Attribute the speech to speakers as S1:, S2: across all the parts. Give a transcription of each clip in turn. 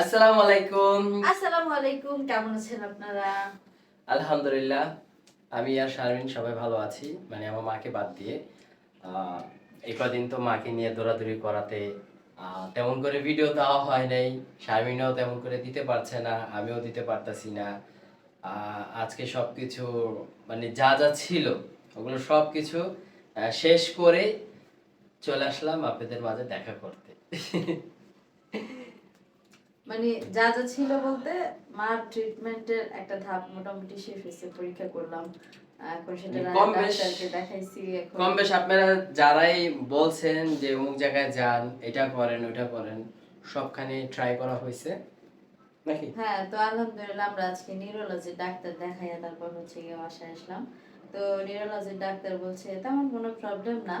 S1: আসসালামু আলাইকুম।
S2: আসসালামু আলাইকুম কেমন আছেন আপনারা?
S1: আলহামদুলিল্লাহ আমি আর শারমিন সবাই ভালো আছি মানে আমার মাকে বাদ দিয়ে। এই কদিন তো মাকে নিয়ে দৌড়াদৌড়ি করাতে তেমন করে ভিডিও দেওয়া হয় নাই শারমিনও তেমন করে দিতে পারছে না আমিও দিতে পারতাছি না। আজকে সব কিছু মানে যা যা ছিল ওগুলো সব কিছু শেষ করে চলে আসলাম আপনাদের মাঝে দেখা করতে।
S2: মানে যা যা ছিল বলতে মার ট্রিটমেন্টের একটা ধাপ মোটামুটি শেষ হয়েছে পরীক্ষা করলাম। এখন সেটা
S1: মানে কম বেশ-
S2: ডাক্তারকে দেখাইছি এখন।
S1: কম বেশ আপনারা যারাই বলছেন যে অমুক জায়গায় যান এটা করেন ওটা করেন সবখানে ট্রাই করা হয়েছে নাকি?
S2: হ্যাঁ তো আলহামদুলিল্লাহ আমরা আজকে নিউরোলজি ডাক্তার দেখাইয়া তারপর হচ্ছে গিয়ে বাসায় আসলাম। তো নিউরোলজি ডাক্তার বলছে তেমন কোনো প্রবলেম না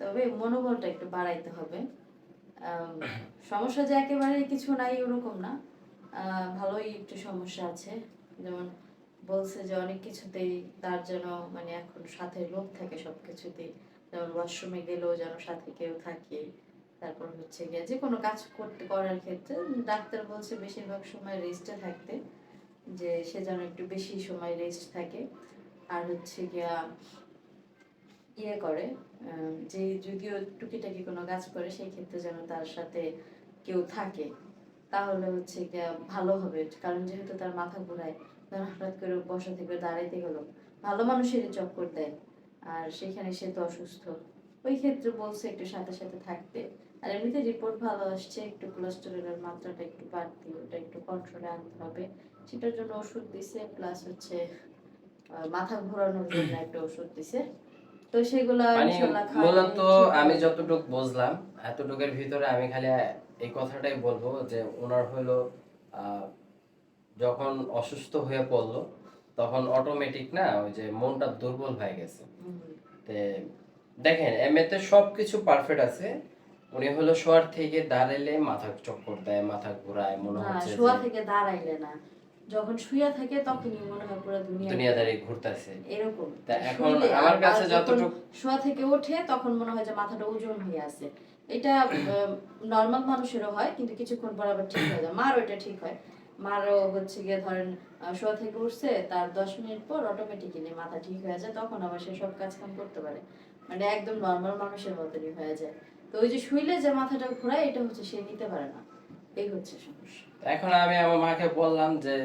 S2: তবে মনোবলটা একটু বাড়াইতে হবে। সমস্যা যে একেবারে কিছু নাই ওরকম না। ভালোই একটু সমস্যা আছে। যেমন বলছে যে অনেক কিছুতেই তার যেন মানে এখন সাথে লোক থাকে সব কিছুতেই যেমন ওয়াশরুমে গেলেও যেন সাথে কেউ থাকে। তারপর হচ্ছে গিয়ে যে কোনো কাজ করতে, করার ক্ষেত্রে ডাক্তার বলছে বেশিরভাগ সময় রেস্টে থাকতে। যে সে যেন একটু বেশি সময় রেস্ট থাকে। আর হচ্ছে গিয়া ইয়ে করে যে যদিও টুকিটাকি কোনো কাজ করে, সেই ক্ষেত্রে যেন তার সাথে কেউ থাকে, তাহলে হচ্ছে ভালো হবে। কারণ যেহেতু তার মাথা ঘোরায়, ধর হঠাৎ করে বসা থেকে দাঁড়াইতে গেল, ভালো মানুষের চক্কর দেয়, আর সেখানে সে তো অসুস্থ। ওই ক্ষেত্রে বলছে একটু সাথে সাথে থাকতে, আর এমনিতে রিপোর্ট ভালো আসছে, একটু কোলেস্টেরলের মাত্রাটা একটু বাড়তি, ওটা একটু কন্ট্রোলে আনতে হবে। সেটার জন্য ওষুধ দিছে প্লাস হচ্ছে মাথা ঘোরানোর জন্য একটা ওষুধ দিছে। তো সেগুলো
S1: মানে আমি যতটুকু বুঝলাম এতটুকুর ভিতরে আমি খালি এই কথাটাই বলব যে ওনার হলো যখন অসুস্থ হয়ে পড়ল তখন অটোমেটিক না ওই যে মনটা দুর্বল হয়ে গেছে। দেখেন এমনিতে সবকিছু পারফেক্ট আছে। উনি হলো শোয়ার থেকে দাঁড়াইলে মাথা চক্কর দেয় মাথা ঘোরায় মনে হচ্ছে
S2: শোয়া থেকে দাঁড়াইলে না। যখন শুয়ে থাকে তখনই মনে হয় পুরো দুনিয়া
S1: দুনিয়াদারি ঘুরতেছে।
S2: এরকম।
S1: তা এখন আমার কাছে যতটুকু-
S2: শোয়া থেকে ওঠে তখন মনে হয় যে মাথাটা ওজন হয়ে আছে। এটা নর্মাল মানুষেরও হয় কিন্তু কিছুক্ষণ পর আবার ঠিক হয়ে যায়। মারও এটা ঠিক হয়। মারও হচ্ছে গিয়ে ধরেন শোয়া থেকে উঠছে তার দশ মিনিট পর অটোমেটিক্যালি মাথা ঠিক হয়ে যায় তখন আবার সে সব কাজ কাম করতে পারে। মানে একদম নর্মাল মানুষের মতনই হয়ে যায়। তো ওই যে শুইলে যে মাথাটা ঘোরায় এটা হচ্ছে সে নিতে পারে না। এই হচ্ছে সমস্যা।
S1: এখন আমি আমার মাকে বললাম যে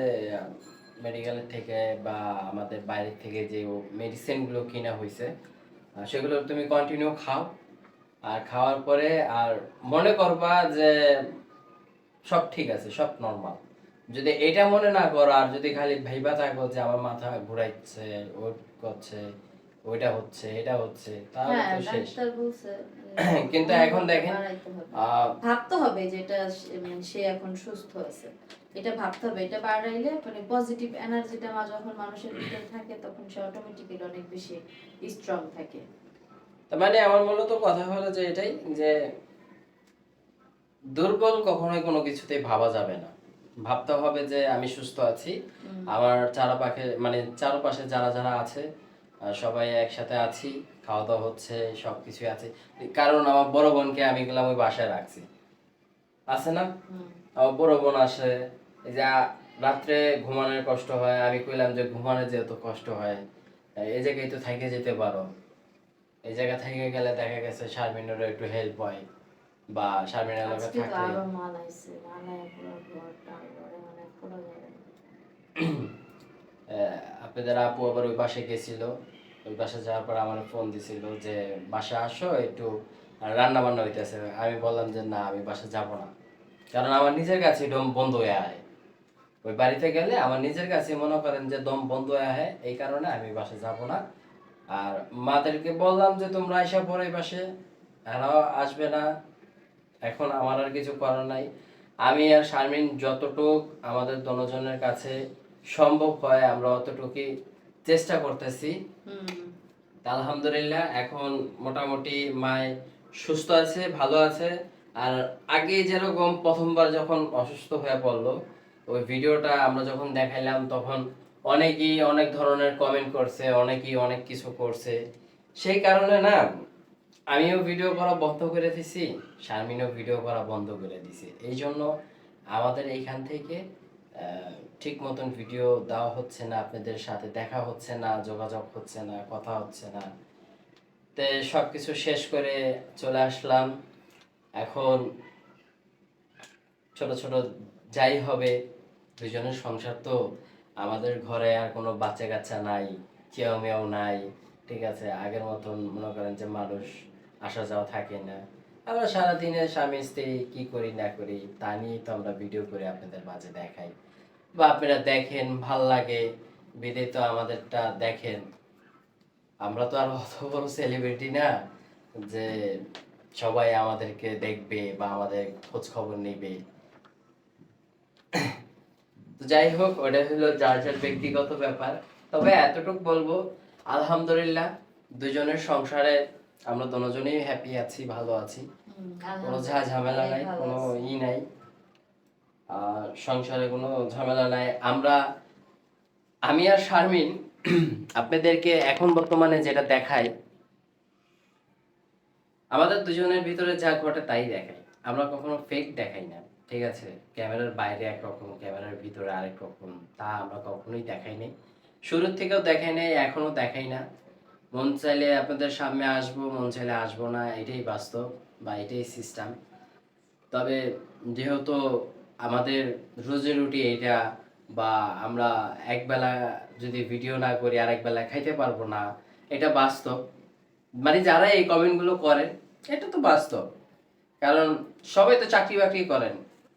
S1: মেডিকেল থেকে বা আমাদের বাইরে থেকে যে মেডিসিনগুলো কিনা হয়েছে সেগুলো তুমি কন্টিনিউ খাও। আর খাওয়ার পরে আর মনে করবা যে সব ঠিক আছে সব নর্মাল যদি এটা মনে না করো আর যদি খালি ভাইবা থাকো যে আমার মাথা ঘুরাইছে ও করছে ওইটা হচ্ছে এটা হচ্ছে তাহলে
S2: হ্যাঁ
S1: তো শেষ।
S2: বলছে
S1: কিন্তু এখন দেখেন,
S2: ভাবতে হবে যে এটা সে- মানে এখন সুস্থ আছে। এটা ভাবতে হবে এটা বাড়াইলে মানে পজিটিভ এনার্জিটা মা যখন মানুষের ভিতরে থাকে তখন সে অটোমেটিক্যালি অনেক বেশি স্ট্রং থাকে।
S1: তার মানে আমার মূলত কথা হলো যে এটাই যে দুর্বল কখনোই কোনো কিছুতেই ভাবা যাবে না। ভাবতে হবে যে আমি সুস্থ আছি। আমার চারপাশে মানে চারপাশে যারা যারা আছে সবাই একসাথে আছি খাওয়া দাওয়া হচ্ছে সব কিছুই আছে। কারণ আমার বড় বোনকে আমি গেলাম ওই বাসায় রাখছি। আছে না? আমার বড় বোন আসে এই যে রাত্রে ঘুমানোর কষ্ট হয় আমি কইলাম যে ঘুমানোর যেহেতু কষ্ট হয় এই জায়গায় তো থেকে যেতে পারো। এই জায়গা থেকে গেলে দেখা গেছে শারমিনেরও একটু হেল্প হয় বা শারমিনের
S2: তো
S1: থাকলে। আহ, আপনাদের আপু আবার ওই বাসে গেছিল ওই বাসে যাওয়ার পর আমার ফোন দিছিল যে বাসা আসো একটু রান্না বান্না হইতেছে। আমি বললাম যে না আমি বাসা যাব না। কারণ আমার নিজের কাছে দম বন্ধ হয়ে আয় ওই বাড়িতে গেলে আমার নিজের কাছে মনে করেন যে দম বন্ধ হয়ে আয় এই কারণে আমি বাসা যাব না। আর মাদেরকে বললাম যে তোমরা এসে পরে বাসে এরাও আসবে না। এখন আমার আর কিছু করার নাই। আমি আর শারমিন যতটুক আমাদের দনজনের কাছে সম্ভব হয় আমরা অতটুকুই চেষ্টা করতেছি। আলহামদুলিল্লাহ এখন মোটামুটি মায় সুস্থ আছে ভালো আছে। আর আগে যেরকম প্রথমবার যখন অসুস্থ হয়ে পড়ল ওই ভিডিওটা আমরা যখন দেখাইলাম তখন অনেকেই অনেক ধরনের কমেন্ট করছে অনেকেই অনেক কিছু করছে। সেই কারণে না আমিও ভিডিও করা বন্ধ করে দিছি শারমিনও ভিডিও করা বন্ধ করে দিছে। এই জন্য আমাদের এইখান থেকে ঠিক মতন ভিডিও দেওয়া হচ্ছে না, আপনাদের সাথে দেখা হচ্ছে না, যোগাযোগ হচ্ছে না, কথা হচ্ছে না। তে সব কিছু শেষ করে চলে আসলাম। এখন ছোট ছোট যাই হবে, দুজনের সংসার তো আমাদের ঘরে আর কোনো বাচ্চা কাচ্চা নাই, কেউ মেয়েও নাই, ঠিক আছে? আগের মতন মনে করেন যে মানুষ আসা যাওয়া থাকে না। আমরা সারাদিনে স্বামী স্ত্রী কি করি না করি, তা নিয়েই তো আমরা ভিডিও করে আপনাদের মাঝে দেখাই। বা আপনারা দেখেন ভালো লাগে। বিদে তো আমাদেরটা দেখেন। আমরা তো আর অত বড় সেলিব্রিটি না যে সবাই আমাদেরকে দেখবে বা আমাদের খোঁজ খবর নেবে। তো যাই হোক ওটা হলো যার যার ব্যক্তিগত ব্যাপার। তবে এতটুকু বলব আলহামদুলিল্লাহ দুজনের সংসারে আমরা দুজনেই হ্যাপি আছি ভালো আছি। কোনো ঝা ঝামেলা নাই কোনো ই নাই। সংসারে কোনো ঝামেলা নাই। আমরা, আমি আর শারমিন আপনাদেরকে এখন বর্তমানে যেটা দেখাই, আমাদের দুজনের ভিতরে যা ঘটে তাই দেখাই আমরা কখনো ফেক দেখাই না, ঠিক আছে? ক্যামেরার বাইরে একরকম, ক্যামেরার ভিতরে আরেক রকম, তা আমরা কখনোই দেখাই নাই। শুরুর থেকেও দেখাই নাই এখনও দেখাই না। মন চাইলে আপনাদের সামনে আসব, মন চাইলে আসব না, এটাই বাস্তব বা এটাই সিস্টেম তবে যেহেতু আমাদের রোজি রুটি এটা বা আমরা একবেলা যদি ভিডিও না করি আর একবেলা খাইতে পারব না, এটা বাস্তব। মানে যারা এই কমেন্টগুলো করেন এটা তো বাস্তব। কারণ সবাই তো চাকরি বাকরি করেন,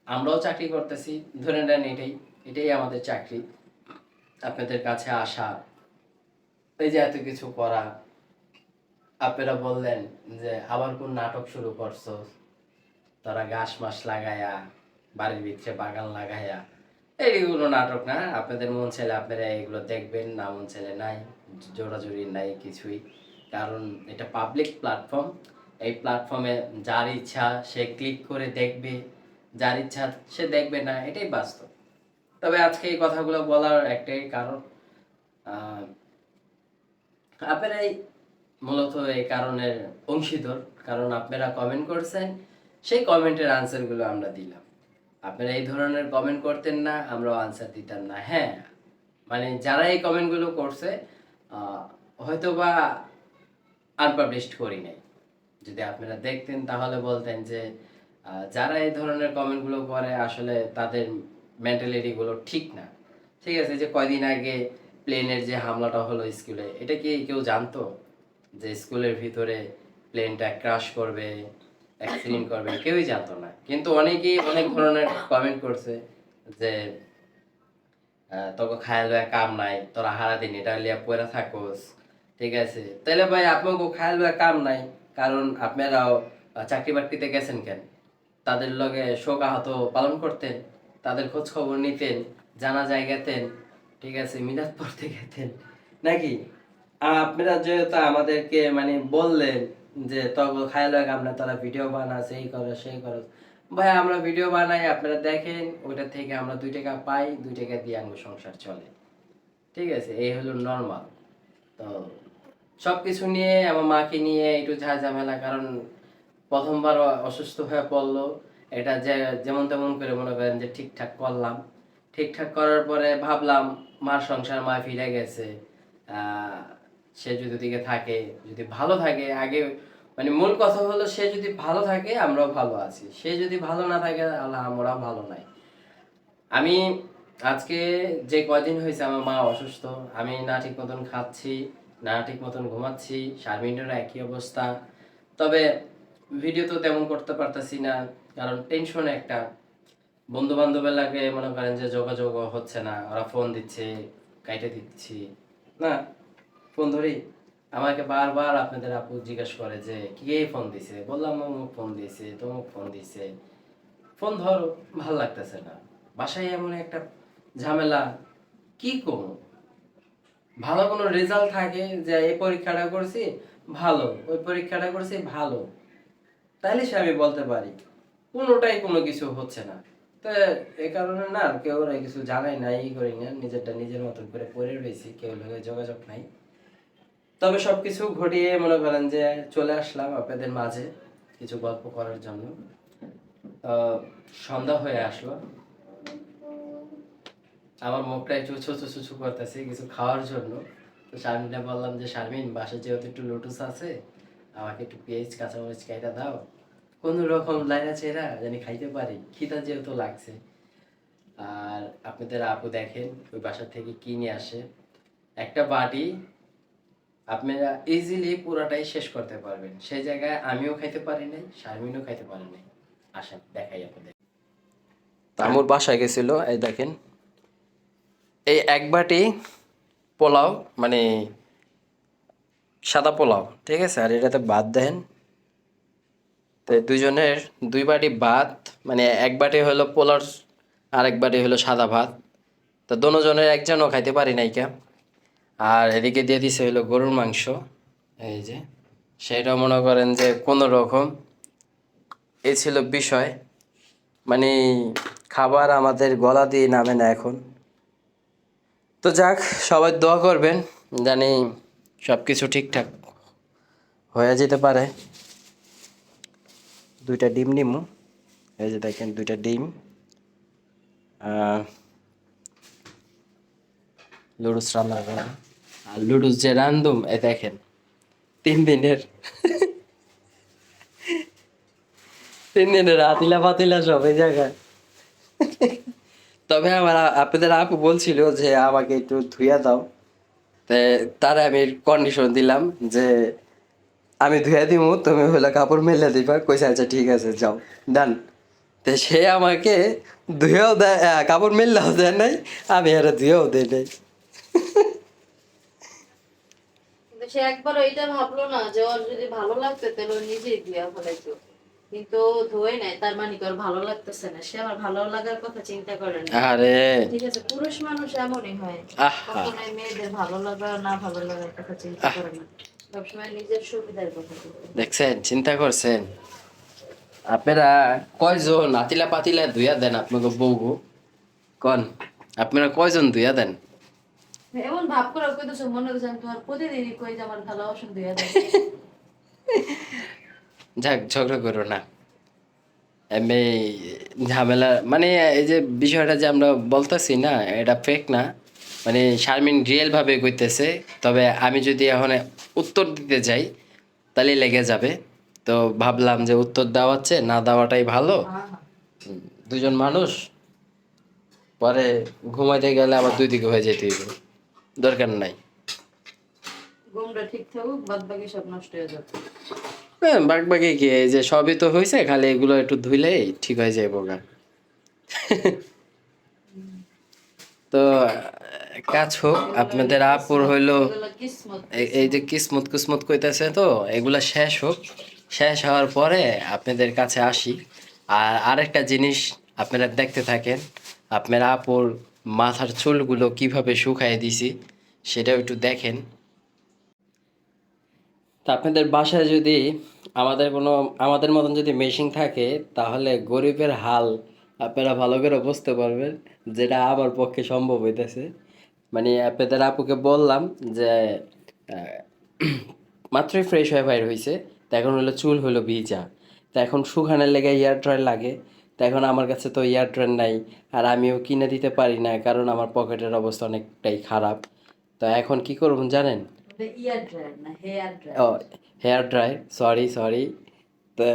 S1: আমরাও চাকরি করতেছি, ধরে নেন এটাই এটাই আমাদের চাকরি। আপনাদের কাছে আসা, এই যে এত কিছু করা, আপনারা বললেন যে আবার কোন নাটক শুরু করছ, তারা গাছ মাস লাগায়া বাড়ির ভিতরে বাগান লাগাইয়া, এইগুলো নাটক না? আপনাদের মন চাইলে আপনারা এগুলো দেখবেন, না মন চাইলে নাই, জোড়াজুড়ি নাই কিছুই। কারণ এটা পাবলিক প্ল্যাটফর্ম এই প্ল্যাটফর্মে যার ইচ্ছা সে ক্লিক করে দেখবে, যার ইচ্ছা সে দেখবে না, এটাই বাস্তব। তবে আজকে এই কথাগুলো বলার একটাই কারণ আপনারাই মূলত এই কারণের অংশীদার। কারণ আপনারা কমেন্ট করছেন, সেই কমেন্টের আনসারগুলো আমরা দিলাম। আপনারা এই ধরনের কমেন্ট করতেন না, আমরাও আনসার দিতাম না। হ্যাঁ মানে যারা এই কমেন্টগুলো করছে হয়তো বা আনপাবলিশড করি নাই। যদি আপনারা দেখতেন, তাহলে বলতেন যে যারা এই ধরনের কমেন্টগুলো করে, আসলে তাদের মেন্টালিটিগুলো ঠিক না। ঠিক আছে, যে কয়দিন আগে প্লেনের যে হামলাটা হলো স্কুলে এটা কি কেউ জানতো? যে স্কুলের ভিতরে প্লেনটা ক্রাশ করবে অ্যাক্সিডেন্ট করবে, কেউই জানতো না। কিন্তু অনেকেই অনেক ধরনের কমেন্ট করছে যে তোকে খায়াল লয়া কাম নাই, তোরা হারা দিন, এটা লিয়া পয়রা থাকোস, ঠিক আছে? তাহলে ভাই আপনাকে খায়াল লয়া কাম নাই, কারণ আপনারাও চাকরি বাকরিতে গেছেন কেন? তাদের লগে শোক আহত পালন করতেন, তাদের খোঁজ খবর নিতেন, জানা জায়গাতেন, ঠিক আছে? মিলাদ পড়তে গেতেন। নাকি? আপনারা যেহেতু আমাদেরকে মানে বললেন যে খায়াল লয়া কাম না তারা ভিডিও বানাস এই করো, সেই করো। ভাই আমরা ভিডিও বানাই, আপনারা দেখেন, ওইটা থেকে আমরা দুই টাকা পাই, দুই টাকা দিয়ে আমার সংসার চলে। ঠিক আছে, এই হলো নর্মাল তো সব কিছু নিয়ে, আমার মাকে নিয়ে একটু ঝা ঝামেলা, কারণ প্রথমবার অসুস্থ হয়ে পড়ল। এটা যে, যেমন তেমন করে মনে করেন যে ঠিকঠাক করলাম। ঠিকঠাক করার পরে ভাবলাম, মার সংসার মা ফিরে গেছে। সে যদি দিকে থাকে, যদি ভালো থাকে, আগে মানে মূল কথা হলো, সে যদি ভালো থাকে, আমরাও ভালো আছি। সে যদি ভালো না থাকে আল্লাহ আমরাও ভালো নাই। আমি আজকে যে কয়দিন হয়েছে আমার মা অসুস্থ, আমি না ঠিক মতন খাচ্ছি, না ঠিক মতন ঘুমাচ্ছি শারমিনেরও একই অবস্থা। তবে ভিডিও তো তেমন করতে পারতেছি না, কারণ টেনশন একটা। বন্ধু বান্ধবের লাগে মনে করেন যে যোগাযোগ হচ্ছে না, ওরা ফোন দিচ্ছে, কাইটে দিচ্ছি। না ফোন ধরি। আমাকে বারবার আপনাদের আপু জিজ্ঞেস করে যে, কে ফোন দিছে? বললাম অমুক ফোন দিছে, তমুক ফোন দিছে। ফোন ধরো, ভালো লাগতেছে না। বাসায় এমন একটা ঝামেলা, কি করব ভালো কোনো রেজাল্ট থাকে যে, এই পরীক্ষাটা করছি, ভালো। ওই পরীক্ষাটা করছি, ভালো। তাহলে সে আমি বলতে পারি, কোনোটাই কোনো কিছু হচ্ছে না। তো এই কারণে না কেউ কিছু জানাই নাই করি না, নিজেরটা নিজের মতন করে পড়ে রয়েছি, কেউ লোকের যোগাযোগ নাই। তবে সবকিছু ঘটিয়ে মনে করেন যে চলে আসলাম আপনাদের মাঝে কিছু গল্প করার জন্য। সন্ধ্যা হয়ে আসলো। আমার মুখটা একটু ছুচু ছুচু করতেছে কিছু খাওয়ার জন্য। তো শারমিনটা বললাম যে, শারমিন, বাসায় যেহেতু একটু লুটুস আছে, আমাকে একটু পেঁয়াজ, কাঁচামরিচ কাইটা দাও। কোন রকম লাইনা চেরা জানি খাইতে পারি। খিদা যেহেতু লাগছে। আর আপনাদের আপু দেখেন, ওই বাসা থেকে কিনে আসে? একটা বাটি আপনারা ইজিলি পুরোটাই শেষ করতে পারবেন। সেই জায়গায় আমিও খাইতে পারি নাই, শারমিনও খাইতে পারি নাই। আসেন দেখাই আপনাদের। আমুর বাসায় গেছিল, এই দেখেন। এই এক বাটি পোলাও মানে সাদা পোলাও, ঠিক আছে? আর এটাতে ভাত দেন। তো দুজনের দুই বাটি ভাত মানে এক বাটি হলো পোলার আর এক বাটি হলো সাদা ভাত। তো দোনোজনের একজনও খাইতে পারি নাই কে। আর এদিকে দিয়ে দিছে হলো গরুর মাংস। এই যে সেটা মনে করেন যে কোনো রকম। এ ছিল বিষয়। মানে খাবার আমাদের গলা দিয়ে নামে না এখন। তো যাক, সবাই দোয়া করবেন জানি সব কিছু ঠিকঠাক হয়ে যেতে পারে। দুইটা ডিম নিমু। এই যে দেখেন দুইটা ডিম। লুডুস রান্না লুডুস যে রান্ধুম এ দেখেন, তিন দিনের তিন দিনের আতিলা পাতিলা সব এই জায়গায়। তবে আমার আপনাদের আপু বলছিল যে আমাকে একটু ধুইয়া দাও। তারা আমি কন্ডিশন দিলাম যে আমি ধুইয়া দিব তুমি হলো কাপড় মেলে দিবা, কইছে আচ্ছা ঠিক আছে, যাও ডান তো সে আমাকে ধুয়েও দেয় কাপড় মেললেও দেয় নাই, আমি আর ধুয়েও দেয় নাই
S2: কিন্তু সে একবার এটা ভাবলো না যে ওর যদি ভালো লাগতো তাহলে ও নিজেই দিয়া ফেলাইতো। কিন্তু ধোয় নাই তার মানে ওর ভালো লাগতেছে না? সে আমার ভালো লাগার কথা চিন্তা করে না।
S1: আরে
S2: ঠিক আছে পুরুষ মানুষ এমনই হয়। কখনোই মেয়েদের ভালো লাগা না ভালো লাগার কথা চিন্তা করে না। সবসময় নিজের সুবিধার কথা
S1: দেখছেন চিন্তা করছেন? আপনারা কয়জন আতিলা পাতিলা ধুইয়া দেন আপনাকে বউগো কন আপনারা কয়জন ধুইয়া দেন?
S2: এমন ভাব করে কইতেছো মনে তোমার প্রতিদিনই কই যে আমার
S1: যাক ঝগড়া করো না। এমনি ঝামেলা মানে এই যে বিষয়টা যে আমরা বলতেছি না এটা ফেক না। মানে শারমিন কইতেছে তবে আমি যদি এখন উত্তর দিতে যাই তাহলে লেগে যাবে। তো ভাবলাম যে উত্তর দেওয়াচ্ছে না দেওয়াটাই ভালো।
S2: হ্যাঁ,
S1: দুজন মানুষ পরে ঘুমাইতে গেলে আবার দুই দিকে হয়ে যেতে হইবে। দরকার নাই।
S2: ঘুমটা ঠিক থাকুক বাদ বাকি সব নষ্ট হয়ে যাবে।
S1: হ্যাঁ বাক বাকি কি এই যে সবই তো হয়েছে খালি এগুলো একটু ধুইলেই ঠিক হয়ে যায় বোগা তো কাজ হোক আপনাদের আপুর হইল এই যে কিসমত কিসমত কইতেছে তো এগুলা শেষ হোক। শেষ হওয়ার পরে আপনাদের কাছে আসি। আর আরেকটা জিনিস আপনারা দেখতে থাকেন আপনার আপুর মাথার চুলগুলো কীভাবে শুকায় দিছি, সেটাও একটু দেখেন। তা আপনাদের বাসায় যদি আমাদের কোনো, আমাদের মতন যদি মেশিন থাকে, তাহলে গরিবের হাল আপনারা ভালো করে বুঝতে পারবেন যেটা আমার পক্ষে সম্ভব হইতেছে। মানে আপনাদের আপুকে বললাম যে মাত্রই ফ্রেশ হয়ে বাইর হয়েছে তো এখন হলো চুল হলো ভিজা। তো এখন শুকানোর লেগে ইয়ার ড্রায়ার লাগে। তো এখন আমার কাছে তো ইয়ার ড্রায়ার নাই আর আমিও কিনে দিতে পারি না কারণ আমার পকেটের অবস্থা অনেকটাই খারাপ। তো এখন কি করব জানেন? ও হেয়ার ড্রাই সরি সরি তো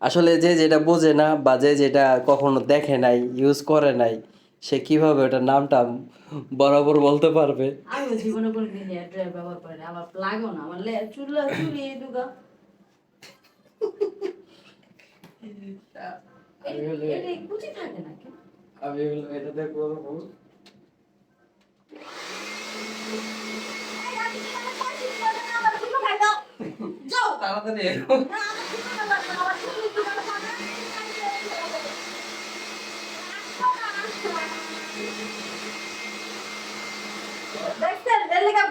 S1: আসলে যে যেটা বোঝে না বা যে যেটা কখনো দেখে নাই ইউজ করে নাই সে কীভাবে ওটার নামটা বরাবর বলতে পারবে?
S2: আমি জীবনে কোনোদিন হেয়ার ড্রায়ার ব্যবহার করি না আমার লাগো না আমার লে- চুল এই দুগা। এটা কুচি থাকে নাকি
S1: আমি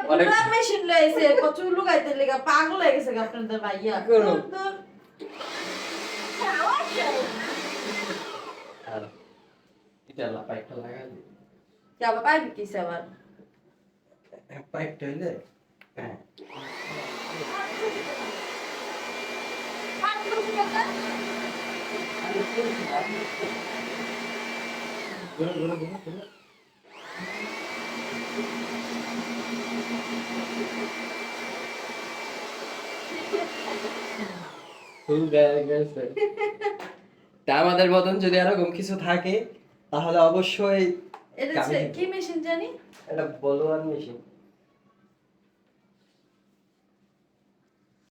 S1: অনেক-
S2: মেশিন লইছে কচু লুগাইতে লেগা পাগল হয়ে গেছে আপনাদের ভাইয়া
S1: কি করব?
S2: দূর, দূর।
S1: আর এটা লা পাইপটা লাগালি
S2: কি আবার
S1: পাইপটা হইলে হ্যাঁ। তা আমাদের মতন যদি এরকম কিছু থাকে তাহলে অবশ্যই
S2: এটা কি মেশিন জানি?
S1: এটা বলোয়ার মেশিন